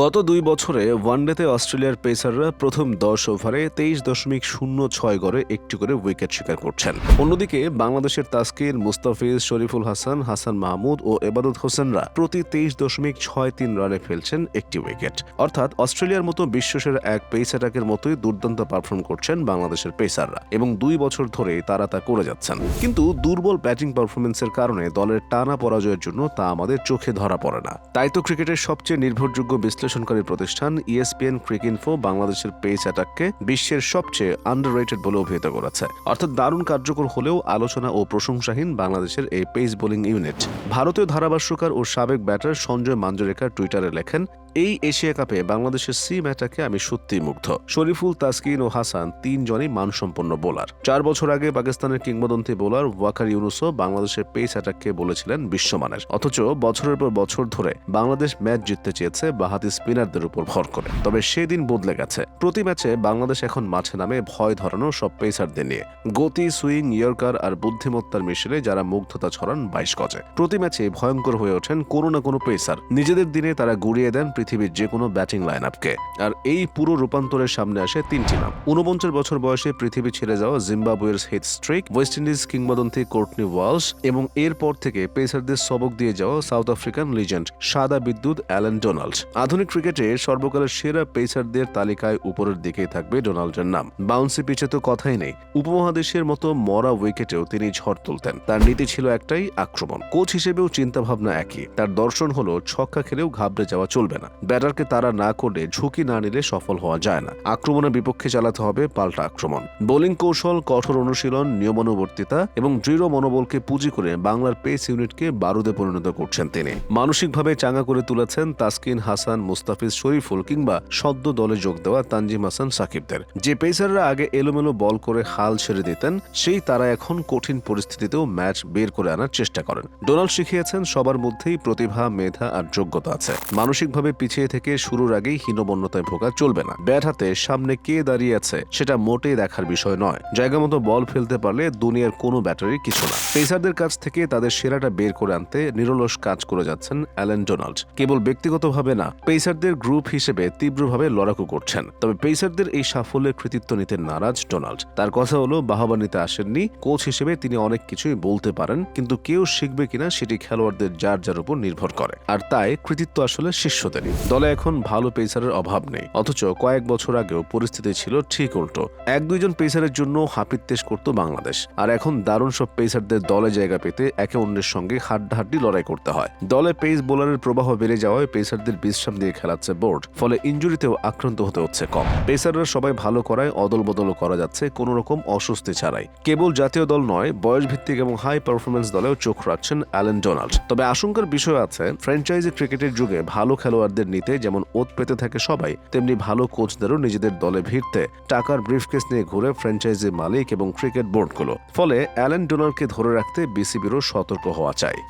গত দুই বছরে ওয়ানডেতে অস্ট্রেলিয়ার পেসাররা প্রথম দশ ওভারে তেইশ দশমিক শূন্য ছয় গড়ে একটি করে উইকেট শিকার করছেন। অন্যদিকে বাংলাদেশের তাস্কির মুস্তাফিজ, শরীফুল হাসান হাসান মাহমুদ ও এবাদত হোসেনরা প্রতি তেইশ দশমিক ছয় তিন রানে ফেলছেন একটি উইকেট। অর্থাৎ অস্ট্রেলিয়ার মতো বিশ্বসের এক পেস অ্যাটাকের মতোই দুর্দান্ত পারফর্ম করছেন বাংলাদেশের পেসাররা এবং দুই বছর ধরে তারা তা করে যাচ্ছেন। কিন্তু দুর্বল ব্যাটিং পারফরমেন্সের কারণে দলের টানা পরাজয়ের জন্য তা আমাদের চোখে ধরা পড়ে না। তাই তো ক্রিকেটের সবচেয়ে নির্ভরযোগ্য বিশ্লেষণকারী প্রতিষ্ঠান ইএসপিএন ক্রিক ইনফো বাংলাদেশের পেস অ্যাটাককে বিশ্বের সবচেয়ে আন্ডার বলে অভিহিত করেছে। অর্থাৎ দারুণ কার্যকর হলেও আলোচনা ও প্রশংসাহীন বাংলাদেশের এই পেস বোলিং ইউনিট ভারতীয় ধারাভাষ্যকার ও সাবেক ব্যাটার সঞ্জয় মাঞ্জরেকার টুইটারে লেখেন এই এশিয়া কাপে বাংলাদেশের সি ম্যাটাকে আমি সত্যি মুগ্ধ। শরীফুল, তাসকিন ও হাসান তিনজনই মানসম্পন্ন বোলার। চার বছর আগে পাকিস্তানের কিংবদন্তি বোলার ওয়াকার ইউনুসও বাংলাদেশের পেস অ্যাটাককে বলেছিলেন বিশ্বমানের। অথচ বছরের পর বছর ধরে বাংলাদেশ ম্যাচ জিততে চেয়েছে বাহাতি স্পিনারদের উপর ভর করে। তবে সেদিন বদলে গেছে। প্রতি ম্যাচে বাংলাদেশ এখন মাঠে নামে ভয় ধরানো সব পেসারদের নিয়ে। গতি, সুইং, ইয়র্কার আর বুদ্ধিমত্তার মিশেলে যারা মুগ্ধতা ছড়ান বাইশ গজে। প্রতি ম্যাচে ভয়ঙ্কর হয়ে ওঠেন কোনো না কোনো পেসার। নিজেদের দিনে তারা গুড়িয়ে দেন পৃথিবীর যে কোনো ব্যাটিং লাইন আপকে আর এই পুরো রূপান্তরের সামনে আসে তিনটি নাম। উনপঞ্চাশ বছর বয়সে পৃথিবী ছেড়ে যাওয়া জিম্বাবুয়ের হেড স্ট্রিক ওয়েস্ট ইন্ডিজ কিংবদন্তি কোর্টনি ওয়ালস এবং এরপর থেকে পেসারদের সবক দিয়ে যাওয়া সাউথ আফ্রিকান লিজেন্ড সাদা বিদ্যুৎ অ্যালেন ডোনাল্ড আধুনিক ক্রিকেটে সর্বকালের সেরা পেসারদের তালিকায় উপরের দিকেই থাকবে ডোনাল্ডের নাম। বাউন্সি পিচে তো কথাই নেই। উপমহাদেশের মতো মরা উইকেটেও তিনি ঝড় তুলতেন। তার নীতি ছিল একটাই, আক্রমণ। কোচ হিসেবেও চিন্তাভাবনা একই। তার দর্শন হলো ছক্কা খেলেও ঘাবড়ে যাওয়া চলবে না। ব্যাটারকে তারা না করলে ঝুঁকি না নিলে সফল হওয়া যায় না। আক্রমণের বিপক্ষে চালাতে হবে পাল্টা আক্রমণ। বোলিং কৌশল, কঠোর অনুশীলন, নিয়মানুবর্তিতা এবং দৃঢ় মনোবলকে পুঁজি করে বাংলার পেস ইউনিটকে বারুদে পরিণত করছেন তিনি। মানসিকভাবে চাঙ্গা করে তুলেছেন তাসকিন হাসান, মুস্তাফিজ শরীফুল কিংবা সদ্য দলে যোগ দেওয়া তানজিম হাসান সাকিবদের। যে পেসাররা আগে এলোমেলো বল করে হাল ছেড়ে দিতেন, সেই তারা এখন কঠিন পরিস্থিতিতেও ম্যাচ বের করে আনার চেষ্টা করেন। ডোনাল্ড শিখিয়েছেন, সবার মধ্যেই প্রতিভা, মেধা আর যোগ্যতা আছে। মানসিকভাবে পিছিয়ে থেকে শুরুর আগেই হীনবন্যতায় ভোগা চলবে না। ব্যাট হাতে সামনে কে দাঁড়িয়ে আছে, সেটা মোটেই দেখার বিষয় নয়। জায়গা মতো বল ফেলতে পারলে দুনিয়ার কোনো ব্যাটারি কিছু না। পেসারদের কাছ থেকে তাদের সেরাটা বের করে আনতে নিরলস কাজ করে যাচ্ছেন অ্যালেন ডোনাল্ড। কেবল ব্যক্তিগতভাবে না, পেসারদের গ্রুপ হিসেবে তীব্রভাবে লড়াকু করছেন। তবে পেসারদের এই সাফল্যের কৃতিত্ব নিতে নারাজ ডোনাল্ড। তার কথা হলো, বাহবা নিতে আসেননি, কোচ হিসেবে তিনি অনেক কিছুই বলতে পারেন, কিন্তু কেউ শিখবে কিনা সেটি খেলোয়াড়দের যার যার উপর নির্ভর করে। আর তাই কৃতিত্ব আসলে শিষ্যদেরই। দলে এখন ভালো পেসারের অভাব নেই। অথচ কয়েক বছর আগেও পরিস্থিতি ছিল ঠিক উল্টো। এক দুইজন পেসারের জন্য হাপিত্তেশ করত বাংলাদেশ। আর এখন দারুণ সব পেসারদের দলে জায়গা পেতে একে অন্যের সঙ্গে হাড্ডাহাড্ডি লড়াই করতে হয়। দলে পেস বোলারের প্রবাহ বেড়ে যাওয়ায় পেসারদের বিশ্রাম দিয়ে খেলাচ্ছে বোর্ড, ফলে ইঞ্জুরিতেও আক্রান্ত হতে হচ্ছে কম। পেসাররা সবাই ভালো করায় অদল বদলও করা যাচ্ছে কোনো রকম অস্বস্তি ছাড়াই। কেবল জাতীয় দল নয় বয়স ভিত্তিক এবং হাই পারফরমেন্স দলেও চোখ রাখছেন অ্যালেন ডোনাল্ড। তবে আশঙ্কার বিষয় আছে, ফ্র্যাঞ্চাইজি ক্রিকেটের যুগে ভালো খেলোয়াড়দের নিতে যেমন ওত পেতে থাকে সবাই, তেমনি ভালো কোচদেরও নিজেদের দলে ভিড়তে টাকার ব্রিফকেস নিয়ে ঘুরে ফ্র্যাঞ্চাইজি মালিক এবং ক্রিকেট বোর্ডগুলো। ফলে অ্যালেন ডোনালকে ধরে রাখতে বিসিবিরও সতর্ক হওয়া চাই।